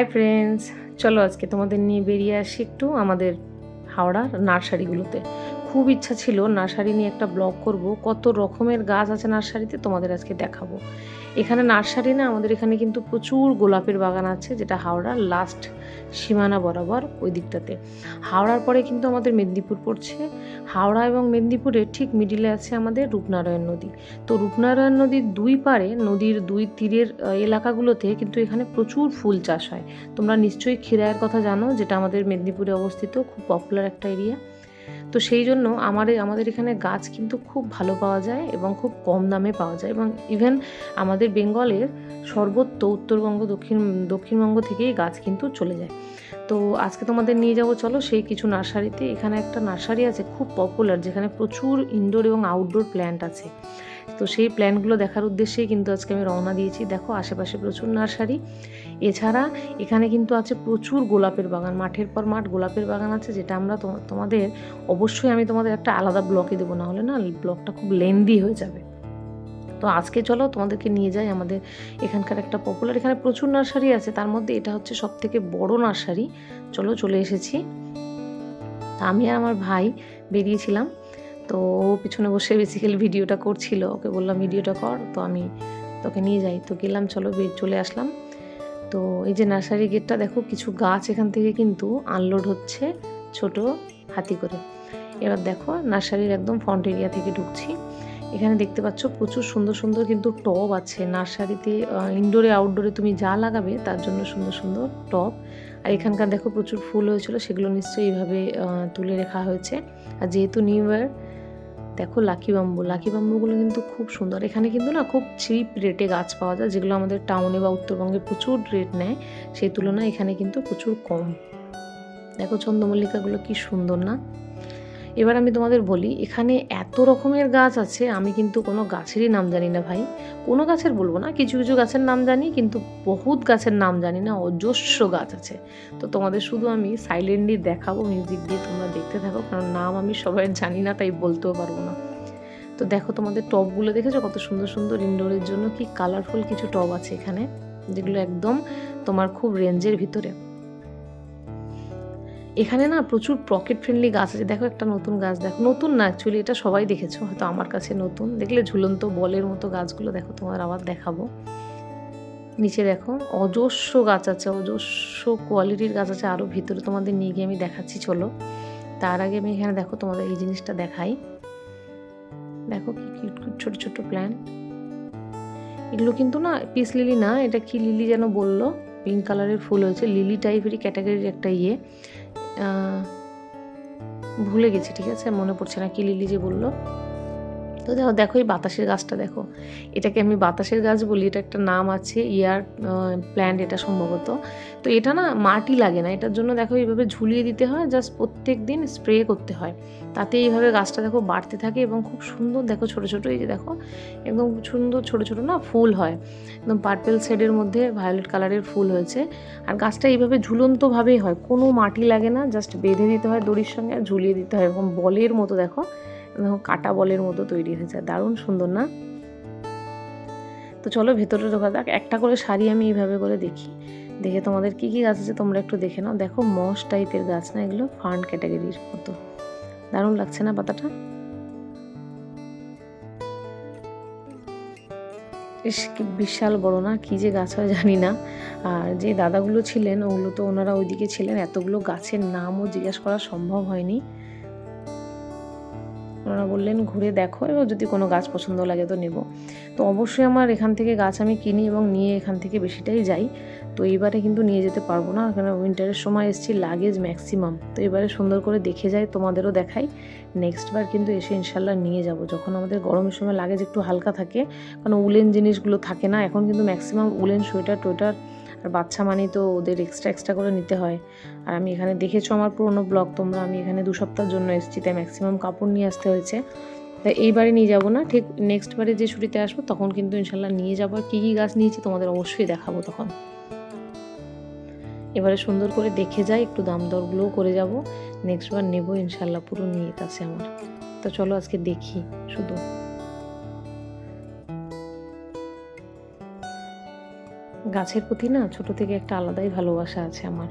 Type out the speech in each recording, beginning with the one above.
Hi friends চলো আজকে তোমাদের নিয়ে বেরিয়ে আসি একটু আমাদের হাওড়ার নার্সারিগুলোতে। খুব ইচ্ছা ছিল নার্সারি নিয়ে একটা ব্লগ করব। কত রকমের গাছ আছে নার্সারিতে তোমাদের আজকে দেখাবো। এখানে নার্সারি না আমাদের এখানে কিন্তু প্রচুর গোলাপের বাগান আছে, যেটা হাওড়ার লাস্ট সীমানা বরাবর ওই দিকটাতে। হাওড়ার পরে কিন্তু আমাদের মেদিনীপুর পড়ছে। হাওড়া এবং মেদিনীপুরের ঠিক মিডিলে আছে আমাদের রূপনারায়ণ নদী। তো রূপনারায়ণ নদীর দুই পারে নদীর দুই তীরের এলাকাগুলোতে কিন্তু এখানে প্রচুর ফুল চাষ হয়। তোমরা নিশ্চয়ই ক্ষীরায়ের কথা জানো, যেটা আমাদের মেদিনীপুরে অবস্থিত, খুব পপুলার একটা এরিয়া তো সেই জন্য আমার আমাদের এখানে গাছ কিন্তু খুব ভালো পাওয়া যায় এবং খুব কম দামে পাওয়া যায় এবং ইভেন আমাদের বেঙ্গলের সর্বত্র উত্তরবঙ্গ, দক্ষিণ, দক্ষিণবঙ্গ থেকেই গাছ কিন্তু চলে যায়। তো আজকে তোমাদের নিয়ে যাব, চলো সেই কিছু নার্সারিতে। এখানে একটা নার্সারি আছে খুব পপুলার যেখানে প্রচুর ইনডোর এবং আউটডোর প্ল্যান্ট আছে। তো সেই প্ল্যান্টগুলো দেখার উদ্দেশ্যেই কিন্তু আজকে আমি রওনা দিয়েছি। দেখো, আশেপাশে প্রচুর নার্সারি। এছাড়া এখানে কিন্তু আছে প্রচুর গোলাপের বাগান। মাঠের পর মাঠ গোলাপের বাগান আছে, যেটা আমরা তোমা- তোমাদের অবশ্যই আমি তোমাদের একটা আলাদা ব্লকে দেবো না হলে না ব্লকটা খুব লেন্দি হয়ে যাবে। তো আজকে চলো তোমাদেরকে নিয়ে যাই আমাদের এখানকার একটা পপুলার এখানে প্রচুর নার্সারি আছে, তার মধ্যে এটা হচ্ছে সব থেকে বড় নার্সারি। চলো চলে এসেছি। আমি আর আমার ভাই বেরিয়েছিলাম, তো ও পিছনে বসে বেসিক্যালি ভিডিওটা করছিল, ওকে বললাম ভিডিওটা কর, তো আমি তোকে নিয়ে যাই। তো গেলাম, চলো চলে আসলাম। তো এই যে নার্সারি গেটটা দেখো, কিছু গাছ এখান থেকে কিন্তু আনলোড হচ্ছে ছোট হাতি করে। এবার দেখো নার্সারির একদম ফ্রন্ট এরিয়া থেকে ঢুকছি। এখানে দেখতে পাচ্ছ প্রচুর সুন্দর সুন্দর কিন্তু টব আছে। নার্সারিতে ইনডোরে আউটডোরে তুমি যা লাগাবে তার জন্য সুন্দর সুন্দর টব। আর এখানকার দেখো প্রচুর ফুল হয়েছিল, সেগুলো নিশ্চয়ই এইভাবে তুলে রাখা হয়েছে। আর যেহেতু নিউ ইয়ার দেখো লাকি বাম্বু লাকি বাম্বুগুলো কিন্তু খুব সুন্দর। এখানে কিন্তু না খুব চিপ রেটে গাছ পাওয়া যায়, যেগুলো আমাদের টাউনে বা উত্তরবঙ্গে প্রচুর রেট নেয়। সেই তুলনায় এখানে কিন্তু প্রচুর কম। দেখো, চন্দ্রমল্লিকাগুলো কি সুন্দর না? এবার আমি তোমাদের বলি, এখানে এত রকমের গাছ আছে, আমি কিন্তু কোনো গাছেরই নাম জানি না ভাই। কোনো গাছের বলব না, কিছু কিছু গাছের নাম জানি, কিন্তু বহুত গাছের নাম জানি না, অজস্র গাছ আছে। তো তোমাদের শুধু আমি সাইলেন্টলি দেখাবো মিউজিক দিয়ে তোমরা দেখতে থাকো, কারণ নাম আমি সবাই জানি না, তাই বলতেও পারব না। তো দেখো তোমাদের টবগুলো দেখেছ, কত সুন্দর সুন্দর ইনডোরের জন্য কি কালারফুল কিছু টব আছে এখানে, যেগুলো একদম তোমার খুব রেঞ্জের ভিতরে। এখানে না প্রচুর পকেট ফ্রেন্ডলি গাছ আছে। দেখো একটা নতুন গাছ, দেখো। নতুন না অ্যাকচুয়ালি এটা সবাই দেখেছ, হয়তো আমার কাছে নতুন। দেখলে ঝুলন্ত বলের মতো গাছগুলো, দেখো তোমার আবার দেখাবো। নিচে দেখো, অজস্র গাছ আছে, অজস্র কোয়ালিটির গাছ আছে। আরও ভিতরে তোমাদের নিয়ে গিয়ে আমি দেখাচ্ছি, চলো। তার আগে আমি এখানে দেখো তোমাদের এই জিনিসটা দেখাই। দেখো কি কিউট কিউট ছোট ছোট প্ল্যান্ট এগুলো কিন্তু না পিস লিলি না, এটা কি লিলি যেন বলল? পিঙ্ক কালারের ফুল হয়েছে। লিলি টাইপেরই ক্যাটাগরির একটা ইয়ে। ভুলে গেছি ঠিক আছে? মনে পড়ছে না কি লিলি যে বলল। তো দেখো দেখো এই বাতাসের গাছটা, দেখো। এটাকে আমি বাতাসের গাছ বলি, এটা একটা নাম আছে ইয়ার প্ল্যান্ট এটা সম্ভবত। তো এটা না মাটি লাগে না, এটার জন্য দেখো এইভাবে ঝুলিয়ে দিতে হয় জাস্ট প্রত্যেক দিন স্প্রে করতে হয়। তাতে এইভাবে গাছটা দেখো বাড়তে থাকে এবং খুব সুন্দর, দেখো ছোট ছোট, এই যে দেখো, একদম সুন্দর ছোট ছোট না ফুল হয়। একদম পার্পেল শেডের মধ্যে ভায়োলেট কালারের ফুল হয়েছে। আর গাছটা এইভাবে ঝুলন্তভাবেই হয়, কোনো মাটি লাগে না জাস্ট বেঁধে দিতে হয় দড়ির সঙ্গে আর ঝুলিয়ে দিতে হয়, এরকম বলের মতো, দেখো। কাটা বলের মতো তৈরি হয়ে যায় দারুণ সুন্দর, না? তো চলো ভেতরে ঢোকা যাক। একটা করে শাড়ি আমি এইভাবে করে দেখি। দেখে তোমাদের কি কি গাছ আছে তোমরা একটু দেখে নাও। দেখো মস টাইপের গাছ, না? এগুলো ফান্ড ক্যাটাগরির মতো। দারুণ লাগছে, না, পাতাটা? কি বিশাল বড়, না? কি যে গাছ হয় জানি না। আর যে দাদাগুলো ছিলেন, ওগুলো তো ওনারা ওইদিকে ছিলেন। এতগুলো গাছের নামও জিজ্ঞেস করা সম্ভব হয়নি। ওনারা বললেন ঘুরে দেখো এবং যদি কোনো গাছ পছন্দ লাগে তো নেব। তো অবশ্যই আমার এখান থেকে গাছ আমি কিনি এবং নিয়ে এখান থেকে বেশিটাই যাই। তো এইবারে কিন্তু নিয়ে যেতে পারব না কারণ উইন্টারের সময় এসেছি লাগেজ ম্যাক্সিমাম তো এবারে সুন্দর করে দেখে যাই, তোমাদেরও দেখাই। নেক্সট বার কিন্তু এসে ইনশাল্লাহ নিয়ে যাব। যখন আমাদের গরমের সময় লাগেজ একটু হালকা থাকে, কারণ উলেন জিনিসগুলো থাকে না, এখন কিন্তু ম্যাক্সিমাম উলেন, সোয়েটার, টোয়েটার আর বাচ্চা মানেই তো ওদের এক্সট্রা এক্সট্রা করে নিতে হয়। আর আমি এখানে দেখেছ আমার পুরোনো ব্লগ তোমরা আমি এখানে দু সপ্তাহের জন্য এসেছি, তাই ম্যাক্সিমাম কাপড় নিয়ে আসতে হয়েছে। তাই এইবারে নিয়ে যাব না, ঠিক নেক্সট বারে যে ছুটিতে আসব, তখন কিন্তু ইনশাল্লাহ নিয়ে যাব। আর কী কী গাছ নিয়েছি তোমাদের অবশ্যই দেখাবো তখন। এবারে সুন্দর করে দেখে যাই, একটু দাম দরগুলোও করে যাব। নেক্সট বার নেব ইনশাল্লাহ, পুরো নিয়ে আছে আমার। তো চলো আজকে দেখি শুধু। গাছের প্রতি না ছোট থেকে একটা আলাদাই ভালোবাসা আছে আমার।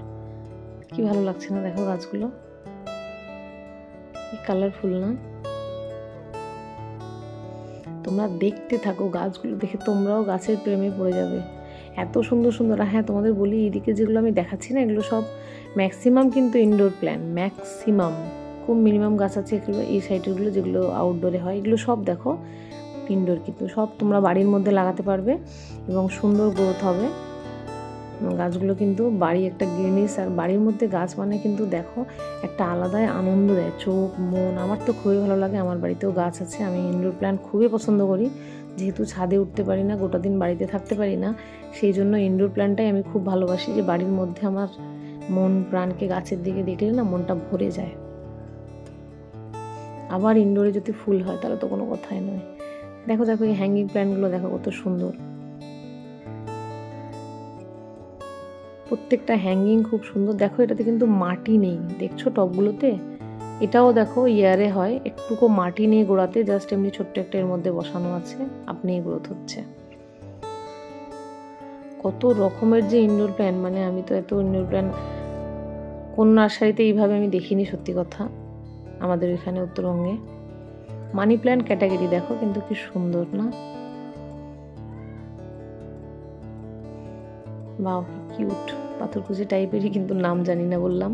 কি ভালো লাগছে না দেখো গাছগুলো? কি কালারফুল না? তোমরা দেখতে থাকো গাছগুলো দেখে তোমরাও গাছের প্রেমে পড়ে যাবে। এত সুন্দর সুন্দর, আর হ্যাঁ তোমাদের বলি এইদিকে যেগুলো আমি দেখাচ্ছি না, এগুলো সব ম্যাক্সিমাম কিন্তু ইনডোর প্ল্যান ম্যাক্সিমাম খুব মিনিমাম গাছ আছে এগুলো, এই সাইডেরগুলো যেগুলো আউটডোরে হয়, এগুলো সব দেখো। ইনডোর কিন্তু সব তোমরা বাড়ির মধ্যে লাগাতে পারবে এবং সুন্দর গ্রোথ হবে। গাছগুলো কিন্তু বাড়ি একটা গ্রিনিস আর বাড়ির মধ্যে গাছ মানে কিন্তু দেখো একটা আলাদাই আনন্দ দেয়, চোখ, মন। আমার তো খুবই ভালো লাগে, আমার বাড়িতেও গাছ আছে, আমি ইনডোর প্ল্যান্ট খুবই পছন্দ করি। যেহেতু ছাদে উঠতে পারি না, গোটা দিন বাড়িতে থাকতে পারি না, সেই জন্য ইনডোর প্ল্যান্টটাই আমি খুব ভালোবাসি যে বাড়ির মধ্যে আমার মন, প্রাণকে গাছের দিকে দেখলে না মনটা ভরে যায়। আবার ইনডোরে যদি ফুল হয়, তাহলে তো কোনো কথাই নয়। দেখো দেখো এই হ্যাঙ্গিং প্ল্যান্টগুলো দেখো কত সুন্দর। প্রত্যেকটা হ্যাঙ্গিং খুব সুন্দর। দেখো, এটাতে কিন্তু মাটি নেই। দেখছ টবগুলোতে? এটাও দেখো ইয়ারে হয়। একটুকু মাটি নিয়ে গোড়াতে জাস্ট এমনি ছোট্ট একটা এর মধ্যে বসানো আছে। আপনি গ্রোথ হচ্ছে। কত রকমের যে ইনডোর প্ল্যান মানে আমি তো এত ইনডোর প্ল্যান কোন নার্সারিতে এইভাবে আমি দেখিনি সত্যি কথা। আমাদের এখানে উত্তরবঙ্গে। মানি প্ল্যান্ট ক্যাটাগরি দেখো, কিন্তু কি সুন্দর, না? বাও কিউট পাথরকুচি টাইপেরই কিন্তু নাম জানি না বললাম।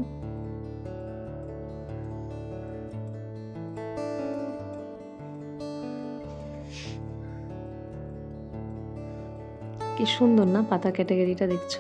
কি সুন্দর, না? পাতা ক্যাটাগরিটা দেখছ?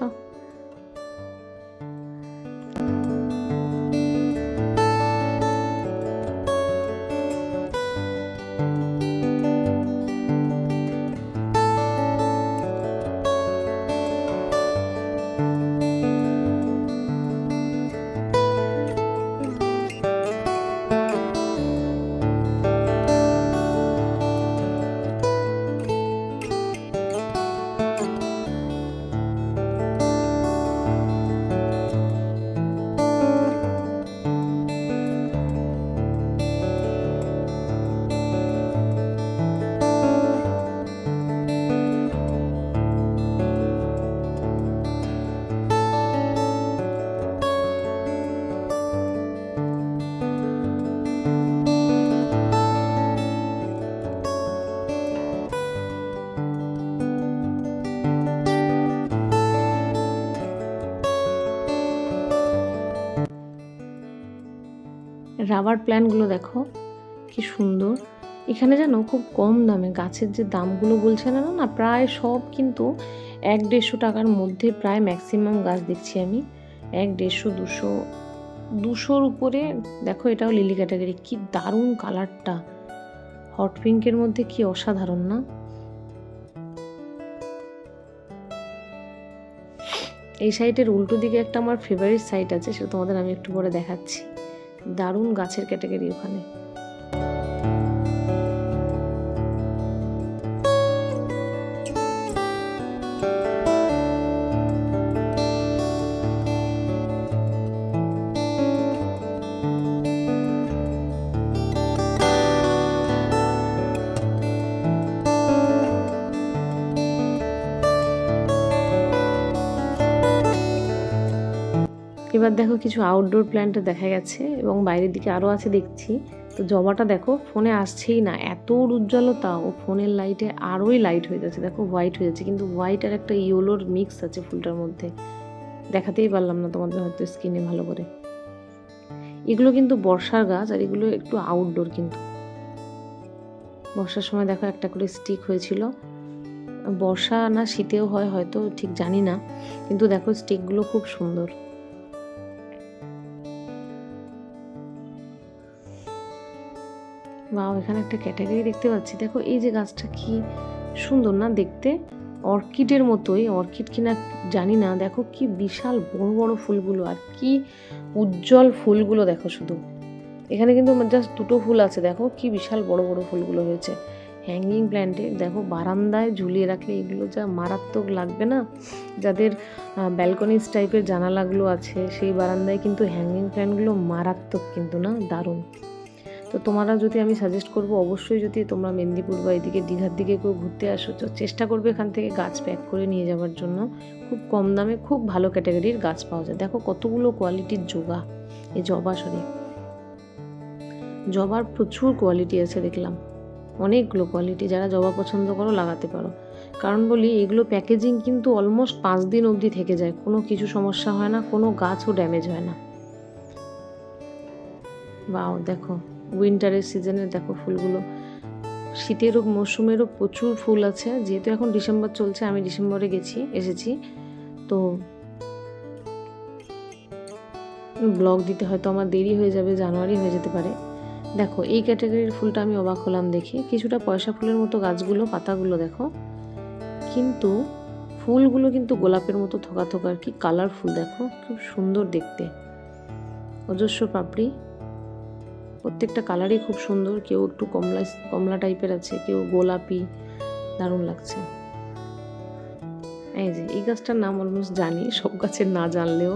রাবার প্ল্যান্টগুলো দেখো, কি সুন্দর। এখানে জানো খুব কম দামে গাছের যে দামগুলো বলছে না না প্রায় সব কিন্তু এক দেড়শো টাকার মধ্যে প্রায় ম্যাক্সিমাম গাছ দেখছি আমি। এক দেড়শো, দুশো, দুশোর উপরে, দেখো এটাও লিলি ক্যাটাগরি কি দারুণ কালারটা হট পিঙ্কের মধ্যে কি অসাধারণ না? এই সাইটের উল্টো দিকে একটা আমার ফেভারিট সাইট আছে, সেটা তোমাদের আমি একটু পরে দেখাচ্ছি। দারুণ গাছের ক্যাটাগরি ওখানে। এবার দেখো কিছু আউটডোর প্ল্যান্ট দেখা গেছে এবং বাইরের দিকে আরও আছে দেখছি। তো জবাটা দেখো ফোনে আসছেই না, এত উজ্জ্বলতা, ও ফোনের লাইটে আরোই লাইট হয়ে যাচ্ছে। দেখো হোয়াইট হয়ে যাচ্ছে, কিন্তু হোয়াইট আর একটা ইয়েলোর মিক্স আছে ফুলটার মধ্যে। দেখাতেই পারলাম না তোমাদের হয়তো স্কিনে ভালো করে। এগুলো কিন্তু বর্ষার গাছ আর এগুলো একটু আউটডোর কিন্তু। বর্ষার সময় দেখো একটা করে স্টিক হয়েছিল। বর্ষা না শীতেও হয়, হয়তো ঠিক জানি না। কিন্তু দেখো স্টিকগুলো খুব সুন্দর। বা এখানে একটা ক্যাটাগরি দেখতে পাচ্ছি। দেখো, এই যে গাছটা কি সুন্দর না দেখতে? অর্কিডের মতোই। অর্কিড কিনা জানি না। দেখো, কি বিশাল বড় বড় ফুলগুলো আর কি উজ্জ্বল ফুলগুলো দেখো শুধু। এখানে কিন্তু জাস্ট দুটো ফুল আছে। দেখো, কি বিশাল বড় বড় ফুলগুলো হয়েছে। হ্যাঙ্গিং প্ল্যান্টে দেখো, বারান্দায় ঝুলিয়ে রাখলে এগুলো যা মারাত্মক লাগবে না? যাদের ব্যালকনিস টাইপের জানালাগুলো আছে, সেই বারান্দায় কিন্তু হ্যাঙ্গিং প্ল্যান্টগুলো মারাত্মক কিন্তু না? দারুণ। তো তোমরা যদি আমি সাজেস্ট করব, অবশ্যই যদি তোমরা মেদিনীপুর বা এদিকে দীঘার দিকে কেউ ঘুরতে আসো, তো চেষ্টা করবে এখান থেকে গাছ প্যাক করে নিয়ে যাওয়ার জন্য। খুব কম দামে খুব ভালো ক্যাটাগরির গাছ পাওয়া যায়। দেখো কতগুলো কোয়ালিটির জোগা এই জবা সরি জবার প্রচুর কোয়ালিটি আছে, দেখলাম। অনেকগুলো কোয়ালিটি যারা জবা পছন্দ করো, লাগাতে পারো। কারণ বলি, এগুলো প্যাকেজিং কিন্তু অলমোস্ট পাঁচ দিন অবধি থেকে যায়। কোনো কিছু সমস্যা হয় না, কোনো গাছও ড্যামেজ হয় না। বাও দেখো। উইন্টারের সিজনে দেখো ফুলগুলো। শীতেরও মরশুমেরও প্রচুর ফুল আছে। যেহেতু এখন ডিসেম্বর চলছে, আমি ডিসেম্বরে গেছি, এসেছি। তো ব্লগ দিতে হয়তো আমার দেরি হয়ে যাবে, জানুয়ারি হয়ে যেতে পারে। দেখো, এই ক্যাটাগরির ফুলটা আমি অবাক হলাম দেখি। কিছুটা পয়সা ফুলের মতো গাছগুলো, পাতাগুলো দেখো। কিন্তু ফুলগুলো কিন্তু গোলাপের মতো থোকা থোকা আর কি কালারফুল দেখো। খুব সুন্দর দেখতে। অজস্র পাপড়ি। প্রত্যেকটা কালারই খুব সুন্দর, কেউ একটু কমলা কমলা টাইপের আছে, কেউ গোলাপি, দারুণ লাগছে। এই যে, এই গাছটার নাম অলমোস্ট জানি, সব গাছের না জানলেও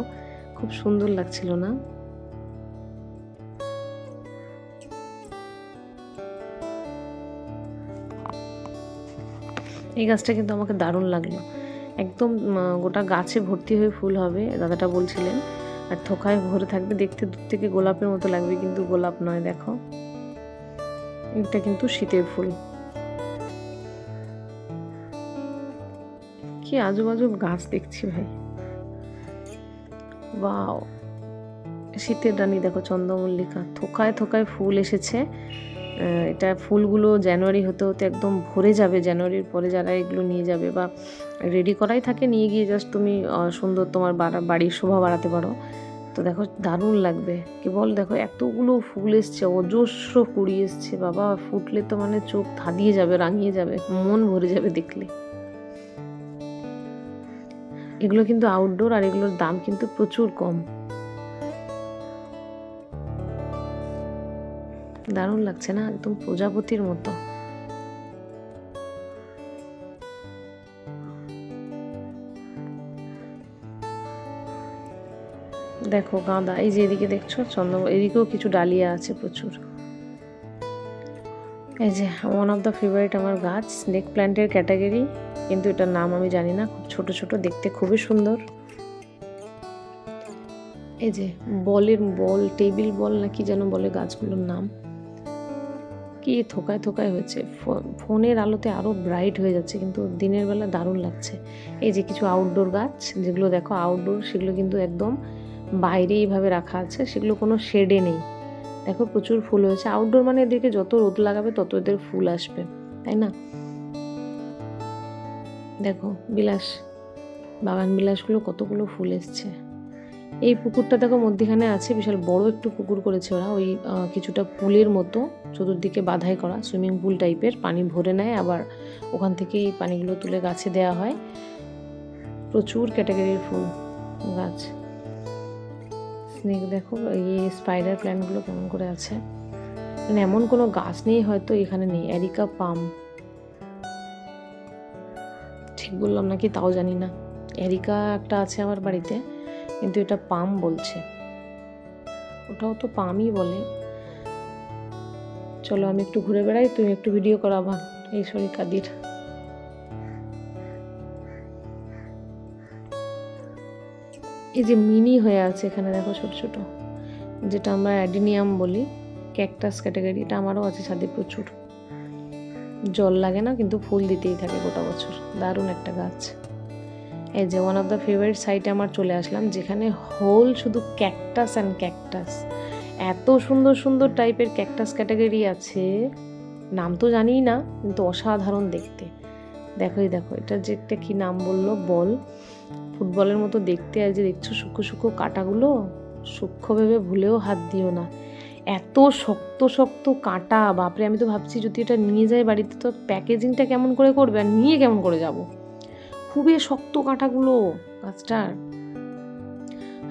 খুব সুন্দর লাগছিল না? এই গাছটা কিন্তু আমাকে দারুণ লাগল। একদম গোটা গাছে ভর্তি হয়ে ফুল হবে, দাদাটা বলছিলেন। আর থোকায় ভরে থাকবে। দেখতে দূর থেকে গোলাপের মতো লাগবে, কিন্তু গোলাপ নয়, দেখো। এটা কিন্তু শীতের ফুল। কি আজুবাজু গাছ দেখছি ভাই। বাও শীতের রানী, দেখো, চন্দ্রমল্লিকা। থোকায় থোকায় ফুল এসেছে। এটা ফুলগুলো জানুয়ারি হতে হতে একদম ভরে যাবে, জানুয়ারির পরে যারা এগুলো নিয়ে যাবে বা রেডি করাই থাকে, নিয়ে গিয়ে জাস্ট তুমি সুন্দর তোমার বাড়ির শোভা বাড়াতে পারো। তো দেখো দারুণ লাগবে। কেবল দেখো এতগুলো ফুল এসছে, অজস্র কুড়ি এসছে, বাবা, ফুটলে তো মানে চোখ ধাঁধিয়ে যাবে, রাঙিয়ে যাবে, মন ভরে যাবে দেখলে। এগুলো কিন্তু আউটডোর আর এগুলোর দাম কিন্তু প্রচুর কম। দারুণ লাগছে না? একদম প্রজাপতির মতো। দেখো গাঁদা, এই যে এদিকে দেখছ? চন্দ্র এদিকেও কিছু ডালিয়া আছে প্রচুর। এই যে ওয়ান অফ দ্য ফেভারিট আমার গাছ স্নেক প্ল্যান্টের ক্যাটাগরি কিন্তু এটার নাম আমি জানি না, খুব ছোট ছোট, দেখতে খুবই সুন্দর। এই যে, বলের বল টেবিল বল নাকি যেন বলে গাছগুলোর নাম। কি থোকায় থোকায় হয়েছে? ফোনের আলোতে আরও ব্রাইট হয়ে যাচ্ছে, কিন্তু দিনের বেলা দারুণ লাগছে। এই যে কিছু আউটডোর গাছ, যেগুলো দেখো আউটডোর সেগুলো কিন্তু একদম বাইরে এইভাবে রাখা আছে, সেগুলো কোনো শেডে নেই। দেখো প্রচুর ফুল হয়েছে। আউটডোর মানে এদেরকে যত রোদ লাগাবে, তত এদের ফুল আসবে, তাই না? দেখো বিলাস, বাগান বিলাসগুলো কতগুলো ফুল এসছে। এই পুকুরটা দেখো মধ্যখানে আছে, বিশাল বড় একটু পুকুর করেছে ওরা, ওই কিছুটা পুলের মতো চতুর্দিকে বাধাই করা, সুইমিং পুল টাইপের, পানি ভরে নেয়, আবার ওখান থেকেই পানিগুলো তুলে গাছে দেওয়া হয়। প্রচুর ক্যাটাগরির ফুল, গাছ। স্নেক দেখো, এই স্পাইডার প্ল্যান্টগুলো কেমন করে আছে। মানে এমন কোনো গাছ নেই হয়তো এখানে নেই, অ্যারিকা পাম। ঠিক বললাম নাকি? তাও জানি না। অ্যারিকা একটা আছে আমার বাড়িতে। কিন্তু এটা পাম বলছে। ওটাও তো পামই বলে। চলো আমি একটু ঘুরে বেড়াই, তুমি একটু ভিডিও করাবা। এই সরি কাদির। এই যে মিনি হয়ে আছে এখানে, দেখো ছোট ছোট। যেটা আমরা অ্যাডিনিয়াম বলি, ক্যাকটাস ক্যাটাগরি, এটা আমারও আছে ছাদে প্রচুর। জল লাগে না, কিন্তু ফুল দিতেই থাকে গোটা বছর। দারুণ একটা গাছ। এই যে ওয়ান অফ দ্য ফেভারিট সাইটে আমার চলে আসলাম, যেখানে হোল শুধু ক্যাকটাস অ্যান্ড ক্যাকটাস এত সুন্দর সুন্দর টাইপের ক্যাকটাস ক্যাটাগরি আছে। নাম তো জানিই না, কিন্তু অসাধারণ দেখতে। দেখোই, দেখো, এটা যে একটা কী নাম বলল? বল। ফুটবলের মতো দেখতে, আর যে দেখছ সূক্ষ্ম সূক্ষ্ম কাঁটাগুলো? সূক্ষ্ম ভেবে ভুলেও হাত দিও না। এত শক্ত শক্ত কাঁটা, বাপরে, আমি তো ভাবছি যদি এটা নিয়ে যাই বাড়িতে, তো প্যাকেজিংটা কেমন করে করবে? আর নিয়ে কেমন করে যাব? খুবই শক্ত কাঁটাগুলো গাছটার।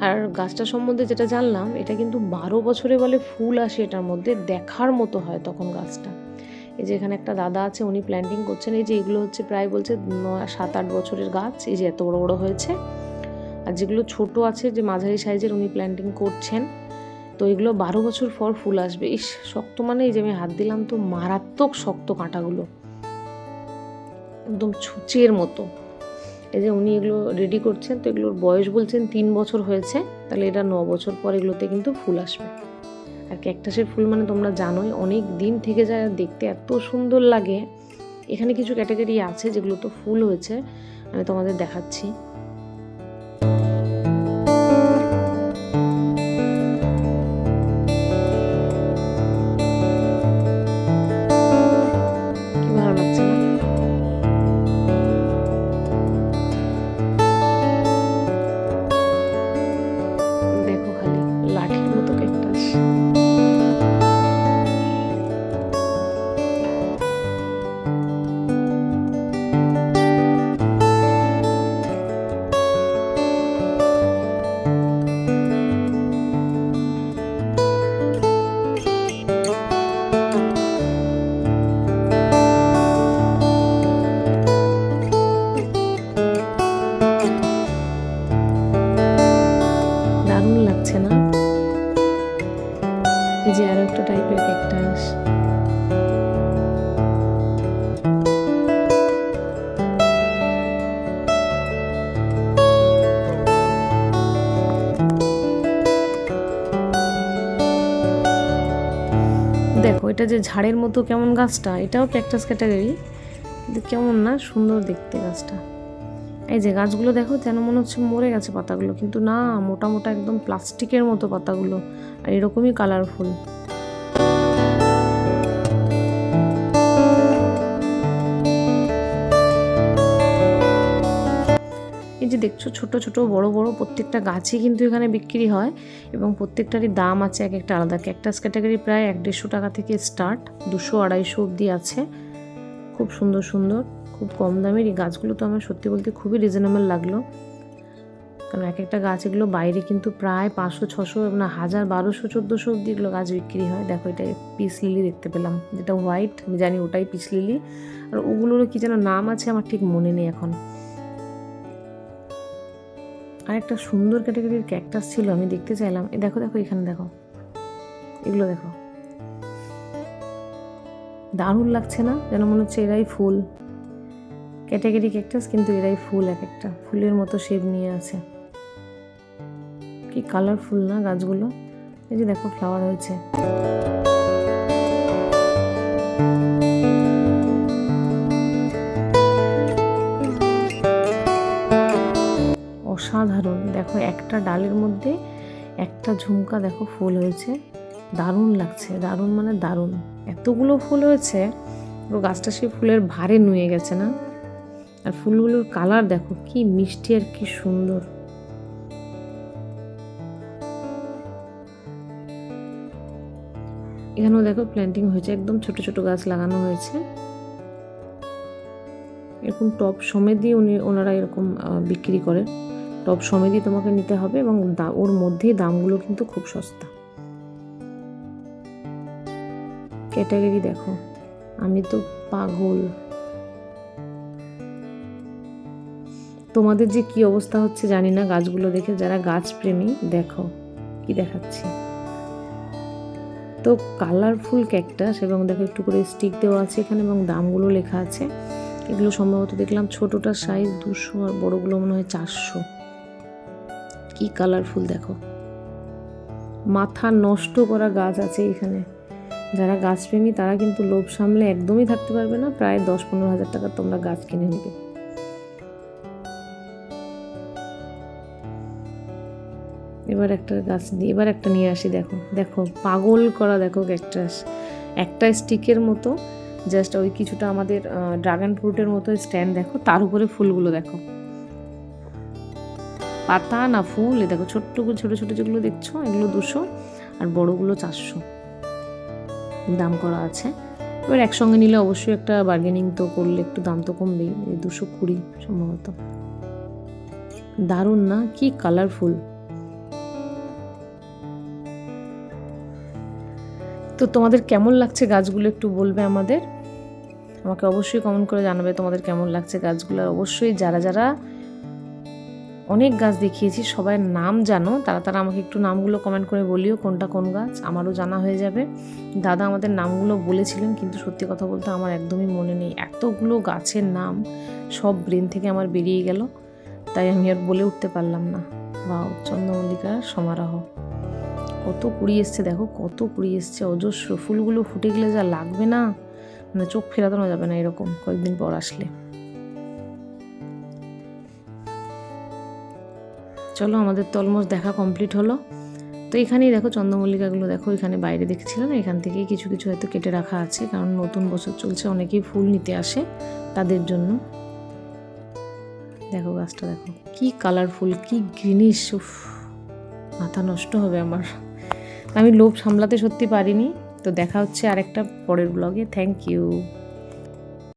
আর গাছটা সম্বন্ধে যেটা জানলাম, এটা কিন্তু বারো বছরে বলে ফুল আসে এটার মধ্যে, দেখার মতো হয় তখন গাছটা। এই যে এখানে একটা দাদা আছে, উনি প্ল্যান্টিং করছেন, এই যে এগুলো হচ্ছে প্রায় বলছে সাত, আট বছরের গাছ, এই যে এত বড় বড় হয়েছে। আর যেগুলো ছোট আছে, যে মাঝারি সাইজের উনি প্ল্যান্টিং করছেন, তো এগুলো বারো বছর পর ফুল আসবে। ইস, শক্ত মানে এই যে আমি হাত দিলাম তো মারাত্মক শক্ত কাঁটাগুলো। একদম ছুঁচের মতো। এই যে উনি এগুলো রেডি করছেন, তো এগুলোর বয়স বলছেন তিন বছর হয়েছে, তাহলে এটা ন বছর পর এগুলোতে কিন্তু ফুল আসবে। আর ক্যাকটাসের ফুল মানে তোমরা জানোই, অনেক দিন থেকে যায় দেখতে এত সুন্দর লাগে। এখানে কিছু ক্যাটাগরি আছে যেগুলো তো ফুল হয়েছে, আমি তোমাদের দেখাচ্ছি। এটা যে ঝাড়ের মতো কেমন গাছটা, এটাও ক্যাকটাস ক্যাটাগরি কিন্তু কেমন না সুন্দর দেখতে গাছটা। এই যে গাছগুলো দেখো, যেন মনে হচ্ছে মরে গেছে পাতাগুলো। কিন্তু না, মোটা মোটা একদম প্লাস্টিকের মতো পাতাগুলো। আর এরকমই কালারফুল দেখছ ছোট ছোট, বড় বড় প্রত্যেকটা গাছই কিন্তু এখানে বিক্রি হয় এবং প্রত্যেকটারই দাম আছে এক একটা আলাদা। ক্যাকটাস ক্যাটাগরি প্রায় এক দেড়শো টাকা থেকে স্টার্ট, দুশো, আড়াইশো অবধি আছে। খুব সুন্দর সুন্দর, খুব কম দামের। এই গাছগুলো তো আমার সত্যি বলতে খুবই রিজনেবল লাগল। কারণ এক একটা গাছ এগুলো বাইরে কিন্তু প্রায় পাঁচশো, ছশো, না হাজার, বারোশো, চোদ্দোশো অব্দি এগুলো গাছ বিক্রি হয়। দেখো এটা পিস লিলি দেখতে পেলাম। যেটা হোয়াইট আমি জানি ওটাই পিস লিলি। আর ওগুলোরও কি যেন নাম আছে আমার ঠিক মনে নেই এখন। আর একটা সুন্দর ক্যাটাগরির ক্যাকটাস ছিল, আমি দেখতে চাইলাম। এ দেখো দেখো, এখানে দেখো। এগুলো দেখো। দারুণ লাগছে না? যেন মনে হচ্ছে এরাই ফুল। ক্যাটাগরি ক্যাকটাস কিন্তু এরাই ফুল এক একটা। ফুলের মতো শেপ নিয়ে আছে। কি কালারফুল না গাছগুলো? এই যে দেখো ফ্লাওয়ার হয়েছে। অসাধারণ। দেখো, একটা ডালের মধ্যে একটা ঝুমকা, দেখো, ফুল হয়েছে। দারুণ লাগছে, দারুণ মানে দারুণ। এতগুলো ফুল হয়েছে, পুরো গাছটা সেই ফুলের ভারে নুয়ে গেছে না? আর ফুলগুলোর কালার দেখো, কি মিষ্টি আর কি সুন্দর। এখানেও দেখো প্ল্যান্টিং হয়েছে, একদম ছোট ছোট গাছ লাগানো হয়েছে। এরকম টপ দিয়ে উনি, ওনারা এরকম বিক্রি করে। টপ সমেতই তোমাকে নিতে হবে এবং ওর মধ্যেই দামগুলো কিন্তু খুব সস্তা। ক্যাটাগরি দেখো। আমি তো পাগল। তোমাদের যে কি অবস্থা হচ্ছে জানি না, গাছগুলো দেখে যারা গাছ প্রেমী দেখো, কি দেখাচ্ছি। তো কালারফুল ক্যাকটাস এবং দেখো একটু করে স্টিক দেওয়া আছে এখানে এবং দামগুলো লেখা আছে। এগুলো সম্ভবত দেখলাম ছোটটার সাইজ দুশো আর বড়গুলো মনে হয় চারশো। কি কালারফুল দেখো। মাথা নষ্ট করা গাছ আছে এখানে। যারা গাছপ্রেমী তারা কিন্তু লোভ সামলে একদমই থাকতে পারবে না। প্রায় দশ পনেরো হাজার টাকা তোমরা গাছ কিনে নেবে। এবার একটা গাছ দিয়ে এবার একটা নিয়ে আসি, দেখো। দেখো, পাগল করা দেখো ক্যাকটাস একটা স্টিকের মতো জাস্ট ওই কিছুটা আমাদের ড্রাগন ফ্রুটের মতো স্ট্যান্ড দেখো। তার উপরে ফুলগুলো দেখো। পাতা না ফুল দেখো ছোট্ট ছোট ছোট যেগুলো দেখছ, এগুলো দুশো আর বড়গুলো চারশো। দাম করা আছে। এবার একসঙ্গে নিলে অবশ্যই একটা বার্গেনিং তো করলে একটু দাম তো কমবেই দুশো কুড়ি সম্ভবত। দারুণ না? কি কালারফুল তো তোমাদের কেমন লাগছে গাছগুলো একটু বলবে আমাদের? আমাকে অবশ্যই কমেন্ট করে জানাবে তোমাদের কেমন লাগছে গাছগুলো। অবশ্যই যারা যারা অনেক গাছ দেখিয়েছি, সবাই নাম জানো। তারা তারা আমাকে একটু নামগুলো কমেন্ট করে বলিও কোনটা কোন গাছ, আমারও জানা হয়ে যাবে। দাদা আমাদের নামগুলো বলেছিলেন, কিন্তু সত্যি কথা বলতে আমার একদমই মনে নেই। এতগুলো গাছের নাম, সব ব্রেন থেকে আমার বেরিয়ে গেল, তাই আমি আর বলে উঠতে পারলাম না। বা চন্দ্রমল্লিকার সমারোহ। কত কুড়ি এসছে, দেখো কত কুড়ি এসছে, অজস্র ফুলগুলো ফুটে গেলে যা লাগবে না মানে চোখ ফেরানো যাবে না এরকম কয়েকদিন পর আসলে। চলো আমাদের তো অলমোস্ট দেখা কমপ্লিট হলো। তো এখানেই দেখো চন্দ্রমল্লিকাগুলো দেখো, এখানে বাইরে দেখছিলাম, এখান থেকেই কিছু কিছু হয়তো কেটে রাখা আছে, কারণ নতুন বছর চলছে, অনেকেই ফুল নিতে আসে তাদের জন্য। দেখো গাছটা দেখো, কি কালারফুল কি গ্রিনিশ উফ, মাথা নষ্ট হবে আমার। আমি লোভ সামলাতে সত্যি পারিনি। তো দেখা হচ্ছে আরেকটা পরের ব্লগে থ্যাংক ইউ